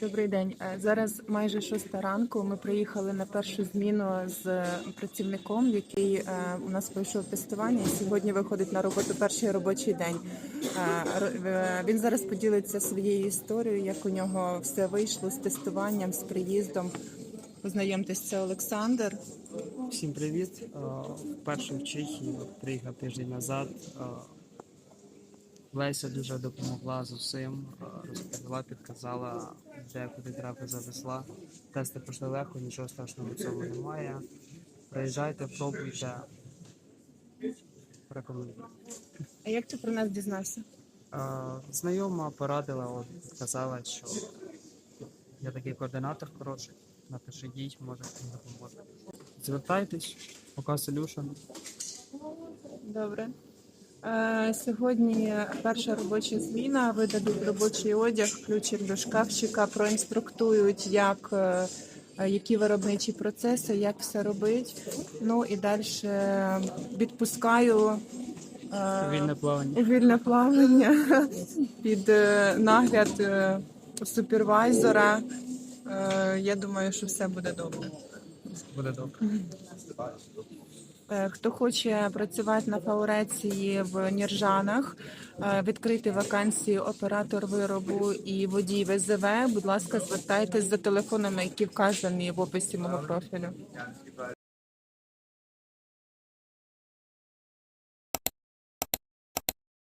Добрий день. Е, Зараз майже шоста ранку. Ми приїхали на першу зміну з працівником, який е, у нас пройшов тестування. Сьогодні виходить на роботу перший робочий день. Е, Він зараз поділиться своєю історією, як у нього все вийшло з тестуванням, з приїздом. Познайомтесь, це Олександр. Всім привіт. Вперше в Чехії приїхав тиждень назад. Леся дуже допомогла з усім, е, розповіла, підказала, де куди треба завезла. Тести пройшли легко, нічого страшного в цьому немає. Приїжджайте, пробуйте. Рекомендую. А як ти про нас дізнався? Е, Знайома порадила, от, сказала, що я такий координатор хороший. Напишіть, може він допоможе. Звертайтесь, пока Solution. Добре. Е, Сьогодні перша робоча зміна. Видадуть робочий одяг, ключик до шкафчика, проінструктують, як, е, які виробничі процеси, як все робити. Ну і далі відпускаю е, Вільне плавання. вільне плавання під нагляд супервайзера. Е, Я думаю, що все буде добре. Буде добре. Е, Хто хоче працювати на фауреції в Ніржанах, е, відкрити вакансії оператор виробу і водій ВЗВ, будь ласка, звертайтесь за телефонами, які вказані в описі мого профілю.